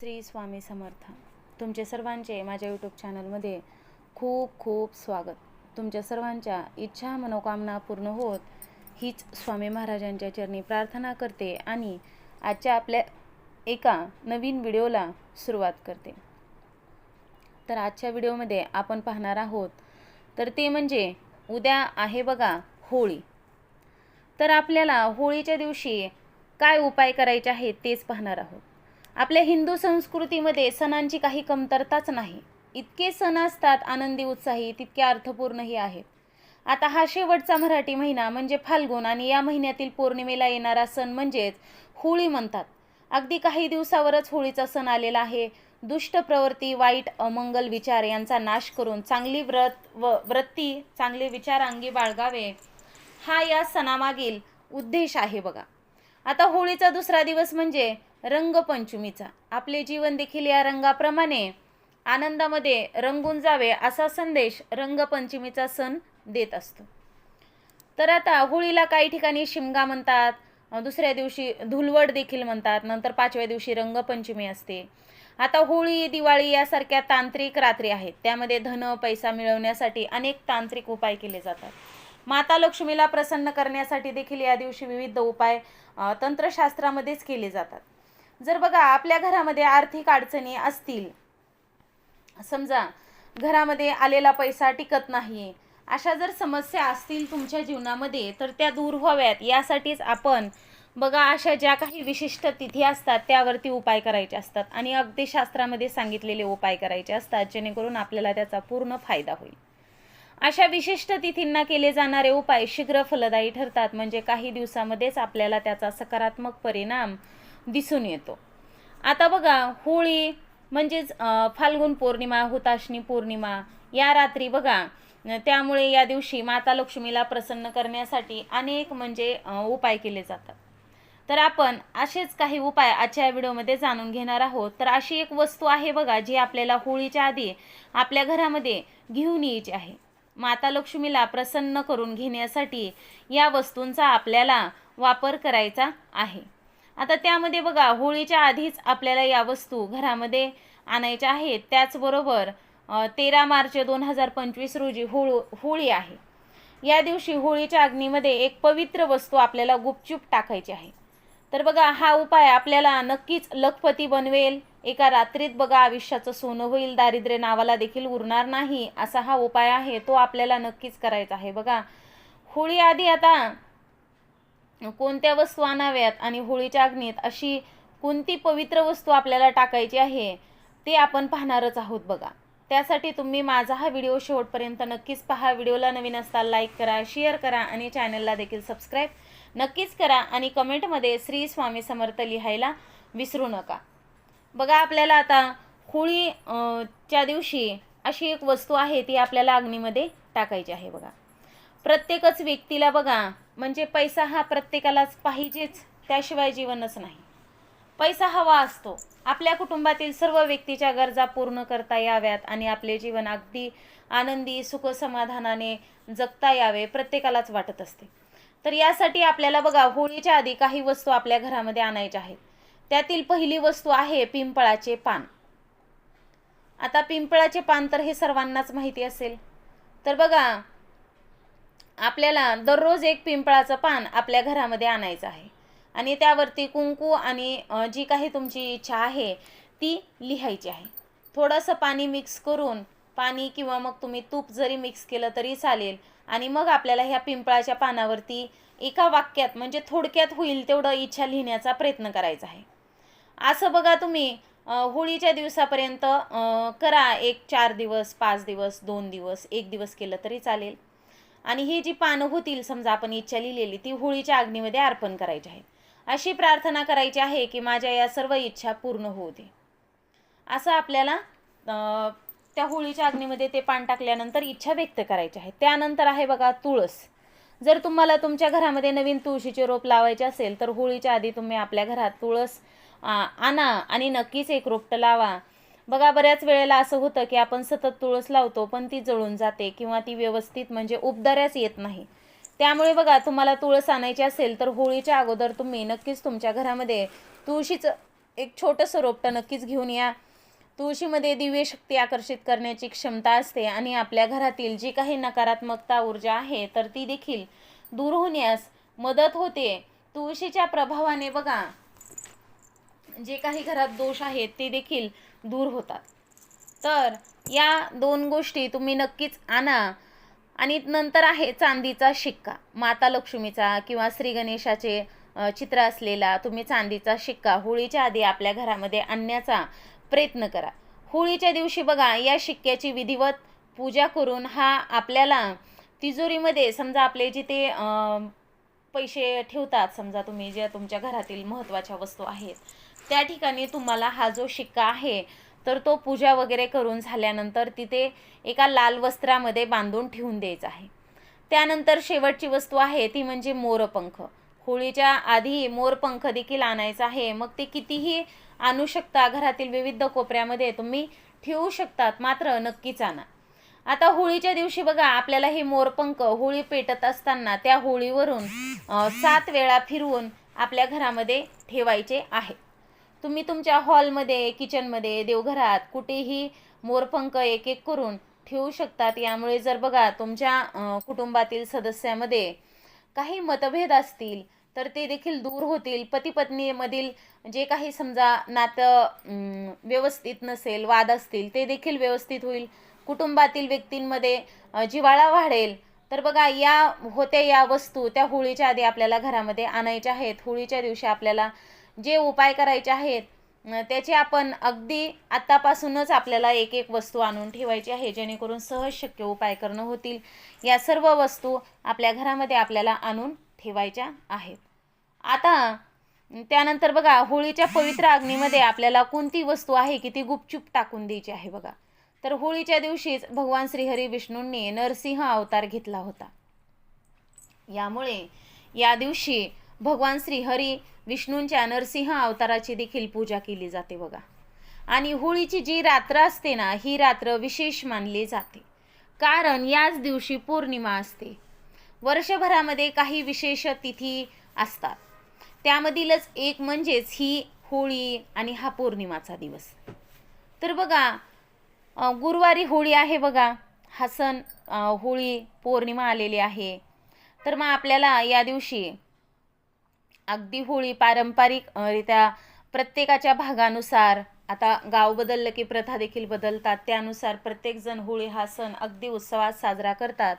श्री स्वामी समर्थ. तुमचे सर्वांचे माझ्या यूट्यूब चॅनलमध्ये खूप खूप स्वागत. तुमच्या सर्वांच्या इच्छा मनोकामना पूर्ण होत हीच स्वामी महाराजांच्या चरणी प्रार्थना करते आणि आजच्या आपल्या एका नवीन व्हिडिओला सुरुवात करते. तर आजच्या व्हिडिओमध्ये आपण पाहणार आहोत तर ते म्हणजे उद्या आहे बघा होळी. तर आपल्याला होळीच्या दिवशी काय उपाय करायचे आहेत तेच पाहणार आहोत. आपल्या हिंदू संस्कृतीमध्ये सणांची काही कमतरताच नाही. इतके सण असतात आनंदी उत्साही तितके अर्थपूर्णही आहेत. आता हा शेवटचा मराठी महिना म्हणजे फाल्गुन आणि या महिन्यातील पौर्णिमेला येणारा सण म्हणजेच होळी म्हणतात. अगदी काही दिवसावरच होळीचा सण आलेला आहे. दुष्ट प्रवृत्ती वाईट अमंगल विचार यांचा नाश करून चांगली व्रत व वृत्ती चांगले विचार अंगी बाळगावे हा या सणामागील उद्देश आहे बघा. आता होळीचा दुसरा दिवस म्हणजे रंगपंचमीचा. आपले जीवन देखील या रंगाप्रमाणे आनंदामध्ये रंगून जावे असा संदेश रंगपंचमीचा सण देत असतो. तर आता होळीला काही ठिकाणी शिमगा म्हणतात दुसऱ्या दिवशी धुलवड देखील म्हणतात नंतर पाचव्या दिवशी रंगपंचमी असते. आता होळी दिवाळी यासारख्या तांत्रिक रात्री आहेत. त्यामध्ये धन पैसा मिळवण्यासाठी अनेक तांत्रिक उपाय केले जातात. माता लक्ष्मीला प्रसन्न करण्यासाठी देखील या दिवशी विविध उपाय तंत्रशास्त्रामध्येच केले जातात. जर बघा आपल्या घरामध्ये आर्थिक अडचणी असतील समजा घरामध्ये आलेला पैसा टिकत नाही अशा जर समस्या असतील तुमच्या जीवनामध्ये तर त्या दूर व्हाव्यात. यासाठीच आपण बघा अशा ज्या काही विशिष्ट तिथी असतात त्यावरती उपाय करायचे असतात. आणि अगदी शास्त्रामध्ये सांगितलेले उपाय करायचे असतात जेणेकरून आपल्याला त्याचा पूर्ण फायदा होईल. अशा विशिष्ट तिथींना केले जाणारे उपाय शीघ्र फलदायी ठरतात. म्हणजे काही दिवसामध्येच आपल्याला त्याचा सकारात्मक परिणाम दिसून येतो. आता बघा होळी म्हणजेच फाल्गुन पौर्णिमा हुताशनी पौर्णिमा या रात्री बघा त्यामुळे या दिवशी माता लक्ष्मीला प्रसन्न करण्यासाठी अनेक म्हणजे उपाय केले जातात. तर आपण असेच काही उपाय आजच्या व्हिडिओमध्ये जाणून घेणार आहोत. तर अशी एक वस्तू आहे बघा जी आपल्याला होळीच्या आधी आपल्या घरामध्ये घेऊन यायची आहे. माता लक्ष्मीला प्रसन्न करून घेण्यासाठी या वस्तूंचा आपल्याला वापर करायचा आहे. आता त्यामध्ये बघा होळीच्या आधीच आपल्याला या वस्तू घरामध्ये आणायच्या आहेत. त्याचबरोबर तेरा मार्च दोन हजार पंचवीस रोजी होळ होळी आहे. या दिवशी होळीच्या अग्नीमध्ये एक पवित्र वस्तू आपल्याला गुपचूप टाकायची आहे. तर बघा हा उपाय आपल्याला नक्कीच लखपती बनवेल. एका रात्रीत बघा आयुष्याचं सोनं होईल दारिद्र्य नावाला देखील उरणार नाही असा हा उपाय आहे तो आपल्याला नक्कीच करायचा आहे. बघा होळी आधी आता कोणत्या वस्तू आणाव्यात आणि होळीच्या अग्नीत अशी कोणती पवित्र वस्तू आपल्याला टाकायची आहे ते आपण पाहणारच आहोत बघा. त्यासाठी तुम्ही माझा हा व्हिडिओ शेवटपर्यंत नक्कीच पहा. व्हिडिओला नवीन असता लाईक करा शेअर करा आणि चॅनलला देखील सबस्क्राईब नक्कीच करा आणि कमेंटमध्ये श्री स्वामी समर्थ लिहायला विसरू नका. बघा आपल्याला आता होळी च्या दिवशी अशी एक वस्तू आहे ती आपल्याला अग्नीमध्ये टाकायची आहे बघा. प्रत्येकच व्यक्तीला बघा म्हणजे पैसा हा प्रत्येकालाच पाहिजेच त्याशिवाय जीवनच नाही. पैसा हवा असतो. आपल्या कुटुंबातील सर्व व्यक्तीच्या गरजा पूर्ण करता याव्यात आणि आपले जीवन अगदी आनंदी सुखसमाधानाने जगता यावे प्रत्येकालाच वाटत असते. तर यासाठी आपल्याला बघा होळीच्या आधी काही वस्तू आपल्या घरामध्ये आणायच्या आहेत. त्यातील पहिली वस्तू आहे पिंपळाचे पान. आता पिंपळाचे पान तर हे सर्वांनाच माहिती असेल. तर बघा आपल्याला दररोज एक पिंपळाचं पान आपल्या घरामध्ये आणायचं आहे. आणि त्यावरती कुंकू आणि जी काही तुमची इच्छा आहे ती लिहायची आहे. थोडंसं पाणी मिक्स करून पाणी किंवा मग तुम्ही तूप जरी मिक्स केलं तरी चालेल. आणि मग आपल्याला ह्या पिंपळाच्या पानावरती एका वाक्यात म्हणजे थोडक्यात होईल तेवढं इच्छा लिहिण्याचा प्रयत्न करायचा आहे. असं बघा तुम्ही होळीच्या दिवसापर्यंत करा एक चार दिवस पाच दिवस दोन दिवस एक दिवस केलं तरी चालेल. आणि ही जी पानं होतील समजा आपण इच्छा लिहिलेली ती होळीच्या अग्नीमध्ये अर्पण करायची आहे अशी प्रार्थना करायची आहे की माझ्या या सर्व इच्छा पूर्ण होऊ दे. असं आपल्याला त्या होळीच्या अग्नीमध्ये ते पान टाकल्यानंतर इच्छा व्यक्त करायची आहे. त्यानंतर आहे बघा तुळस. जर तुम्हाला तुमच्या घरामध्ये नवीन तुळशीचे रोप लावायचे असेल तर होळीच्या आधी तुम्ही आपल्या घरात तुळस आ, आणा आणि नक्कीच एक रोपटं लावा. बघा बऱ्याच वेळेला असं होतं की आपण सतत तुळस लावतो पण ती जळून जाते किंवा ती व्यवस्थित म्हणजे उबदाऱ्याच येत नाही. त्यामुळे बघा तुम्हाला तुळस आणायची असेल तर होळीच्या अगोदर तुम्ही नक्कीच तुमच्या घरामध्ये तुळशीचं एक छोटंसं रोपटं नक्कीच घेऊन या. तुळशीमध्ये दिव्य शक्ती आकर्षित करण्याची क्षमता असते आणि आपल्या घरातील जी काही नकारात्मकता ऊर्जा आहे तर ती देखील दूर होण्यास मदत होते. तुळशीच्या प्रभावाने बघा जे काही घरात दोष आहेत ते देखील दूर होतात. तर या दोन गोष्टी तुम्ही नक्कीच आणा. आणि नंतर आहे चांदीचा शिक्का. माता लक्ष्मीचा किंवा श्री गणेशाचे चित्र असलेला तुम्ही चांदीचा शिक्का होळीच्या आधी आपल्या घरामध्ये आणण्याचा प्रयत्न करा. होळीच्या दिवशी बघा या शिक्क्याची विधिवत पूजा करून हा आपल्याला तिजोरीमध्ये समजा आपले जिथे पैसे ठेवतात समजा तुम्ही ज्या तुमच्या घरातील महत्त्वाच्या वस्तू आहेत त्या ठिकाणी तुम्हाला हा जो शिक्का आहे तर तो पूजा वगैरे करून झाल्यानंतर तिथे एका लाल वस्त्रामध्ये बांधून ठेवून द्यायचा आहे. त्यानंतर शेवटची वस्तू आहे ती म्हणजे मोरपंख. होळीच्या आधी मोरपंख देखील आणायचा आहे. मग ते कितीही आणू शकता घरातील विविध कोपऱ्यामध्ये तुम्ही ठेवू शकतात मात्र नक्कीच आणा. आता होळीच्या दिवशी बघा आपल्याला हे मोरपंख होळी पेटत असताना त्या होळीवरून सात वेळा फिरवून आपल्या घरामध्ये ठेवायचे आहे. तुम्ही तुमच्या हॉलमध्ये किचनमध्ये देवघरात कुठेही मोरपंख एक एक करून ठेवू शकतात. यामुळे जर बघा तुमच्या कुटुंबातील सदस्यामध्ये काही मतभेद असतील तर ते देखील दूर होतील. पती पत्नीमधील जे काही समजा नातं व्यवस्थित नसेल वाद असतील ते देखील व्यवस्थित होईल. कुटुंबातील व्यक्तींमध्ये जिवाळा जिव्हाळा वाढेल. तर बघा या होत्या या वस्तू त्या होळीच्या आधी आपल्याला घरामध्ये आणायच्या आहेत. होळीच्या दिवशी आपल्याला जे उपाय करायचे आहेत त्याचे आपण अगदी आत्तापासूनच आपल्याला एक एक वस्तू आणून ठेवायची आहे जेणेकरून सहज शक्य उपाय करणं होतील. या सर्व वस्तू आपल्या घरामध्ये आपल्याला आणून ठेवायच्या आहेत. आता त्यानंतर बघा होळीच्या पवित्र अग्नीमध्ये आपल्याला कोणती वस्तू आहे की ती गुपचूप टाकून द्यायची आहे बघा. तर होळीच्या दिवशीच भगवान श्रीहरी विष्णूंनी नरसिंह अवतार घेतला होता. यामुळे या दिवशी भगवान श्रीहरी विष्णूंच्या नरसिंह अवताराची देखील पूजा केली जाते बघा. आणि होळीची जी रात्र असते ना ही रात्र विशेष मानली जाते. कारण याच दिवशी पौर्णिमा असते. वर्षभरामध्ये काही विशेष तिथी असतात. त्यामधीलच एक म्हणजेच ही होळी आणि हा पौर्णिमाचा दिवस. तर बघा गुरुवारी होळी आहे बघा. हा सण होळी पौर्णिमा आलेली आहे. तर मग आपल्याला या दिवशी अगदी होळी पारंपरिकरित्या प्रत्येकाच्या भागानुसार आता गाव बदललं की प्रथा देखील बदलतात त्यानुसार प्रत्येकजण होळी हा सण अगदी उत्सवात साजरा करतात.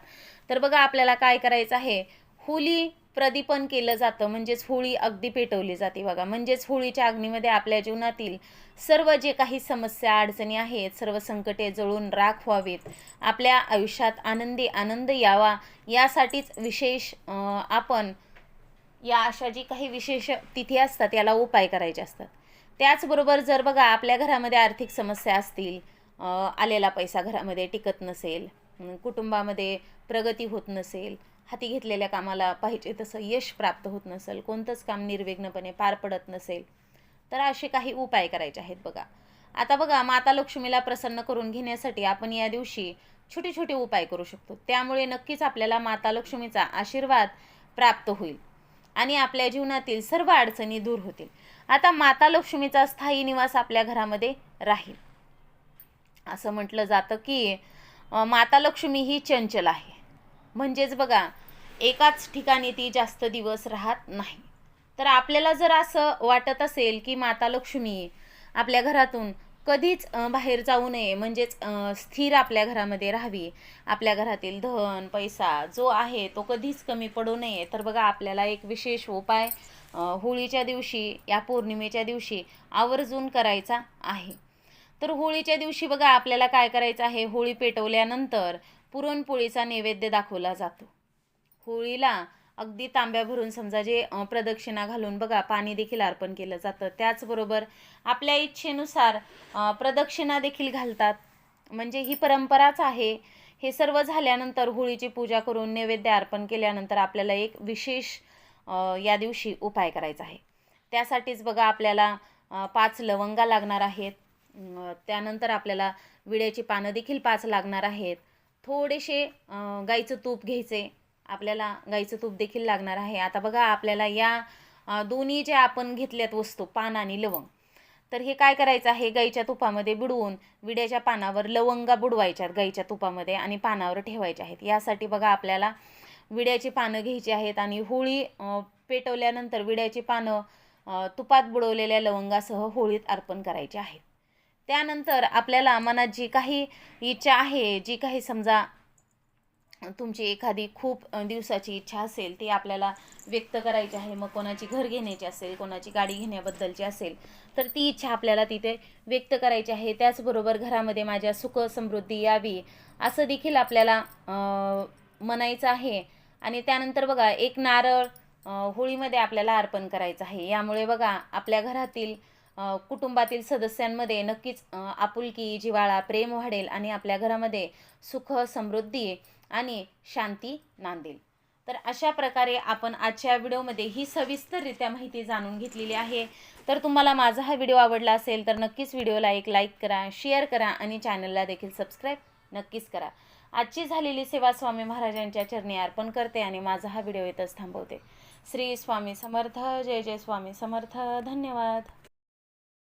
तर बघा आपल्याला काय करायचं आहे? होळी प्रदीपन केलं जातं म्हणजेच होळी अगदी पेटवली जाते बघा. म्हणजेच होळीच्या अग्नीमध्ये आपल्या जीवनातील सर्व जे काही समस्या अडचणी आहेत सर्व संकटे जळून राख व्हावीत. आपल्या आयुष्यात आनंदी आनंद यावा यासाठीच विशेष आपण या अशा जी काही विशेष तिथी असतात याला उपाय करायचे असतात. त्याचबरोबर जर बघा आपल्या घरामध्ये आर्थिक समस्या असतील आलेला पैसा घरामध्ये टिकत नसेल कुटुंबामध्ये प्रगती होत नसेल हाती घेतलेल्या कामाला पाहिजे तसं यश प्राप्त होत नसेल कोणतंच काम निर्विघ्नपणे पार पडत नसेल तर असे काही उपाय करायचे आहेत बघा. आता बघा माता लक्ष्मीला प्रसन्न करून घेण्यासाठी आपण या दिवशी छोटे छोटे उपाय करू शकतो. त्यामुळे नक्कीच आपल्याला माता लक्ष्मीचा आशीर्वाद प्राप्त होईल. आणि आपल्या जीवनातील सर्व अडचणी दूर होतील. आता माता लक्ष्मीचा स्थायी निवास आपल्या घरामध्ये राहील. असं म्हटलं जातं की माता लक्ष्मी ही चंचल आहे. म्हणजेच बघा एकाच ठिकाणी ती जास्त दिवस राहत नाही. तर आपल्याला जर असं वाटत असेल की माता लक्ष्मी आपल्या घरातून कधीच बाहेर जाऊ नये. म्हणजेच स्थिर आपल्या घरामध्ये राहावी. आपल्या घरातील धन पैसा जो आहे तो कधीच कमी पडू नये. तर बघा आपल्याला एक विशेष उपाय होळीच्या दिवशी या पौर्णिमेच्या दिवशी आवर्जून करायचा आहे. तर होळीच्या दिवशी बघा आपल्याला काय करायचं आहे? होळी पेटवल्यानंतर पुरणपोळीचा नैवेद्य दाखवला जातो. होळीला अगदी तांब्या भरून समजा जे प्रदक्षिणा घालून बघा पाणी देखील अर्पण केलं जातं. त्याचबरोबर आपल्या इच्छेनुसार प्रदक्षिणा देखील घालतात. म्हणजे ही परंपराच आहे. हे सर्व झाल्यानंतर होळीची पूजा करून नैवेद्य अर्पण केल्यानंतर आपल्याला एक विशेष या दिवशी उपाय करायचा आहे. त्यासाठीच बघा आपल्याला पाच लवंगा लागणार आहेत. त्यानंतर आपल्याला विड्याची पानं देखील पाच लागणार आहेत. थोडेसे गाईचं तूप घ्यायचे. आपल्याला गाईचं तूप देखील लागणार आहे. आता बघा आपल्याला या दोन्ही जे आपण घेतल्यात वस्तू पान आणि लवंग तर हे काय करायचं आहे? गाईच्या तुपामध्ये बुडवून विड्याच्या पानावर लवंगा बुडवायच्यात गाईच्या तुपामध्ये आणि पानावर ठेवायच्या आहेत. यासाठी बघा आपल्याला विड्याची पानं घ्यायची आहेत आणि होळी पेटवल्यानंतर विड्याची पानं तुपात बुडवलेल्या लवंगासह होळीत अर्पण करायची आहेत. त्यानंतर आपल्याला मनात जी काही इच्छा आहे जी काही समजा तुमची एखादी खूप दिवसाची इच्छा असेल ती आपल्याला व्यक्त करायची आहे मग कोणाची घर घेण्याची असेल कोणाची गाडी घेण्याबद्दलची असेल तर ती इच्छा आपल्याला तिथे व्यक्त करायची आहे. त्याचबरोबर घरामध्ये माझ्या सुख समृद्धी यावी असं देखील आपल्याला म्हणायचं आहे. आणि त्यानंतर बघा एक नारळ होळीमध्ये आपल्याला अर्पण करायचं आहे. यामुळे बघा आपल्या घरातील कुटुंबातील सदस्यांमध्ये नक्कीच आपुलकी जिव्हाळा प्रेम वाढेल आणि आपल्या घरामध्ये सुख समृद्धी आणि शांती नांदेल तर अशा प्रकारे आपण आजच्या व्हिडिओमध्ये ही सविस्तररित्या माहिती जाणून घेतलेली आहे. तर तुम्हाला माझा हा व्हिडिओ आवडला असेल तर नक्कीच व्हिडिओला एक लाईक करा शेअर करा आणि चॅनलला देखील सबस्क्राईब नक्कीच करा. आजची झालेली सेवा स्वामी महाराजांच्या चरणी अर्पण करते आणि माझा हा व्हिडिओ इथंच थांबवते. श्री स्वामी समर्थ जय जय स्वामी समर्थ धन्यवाद.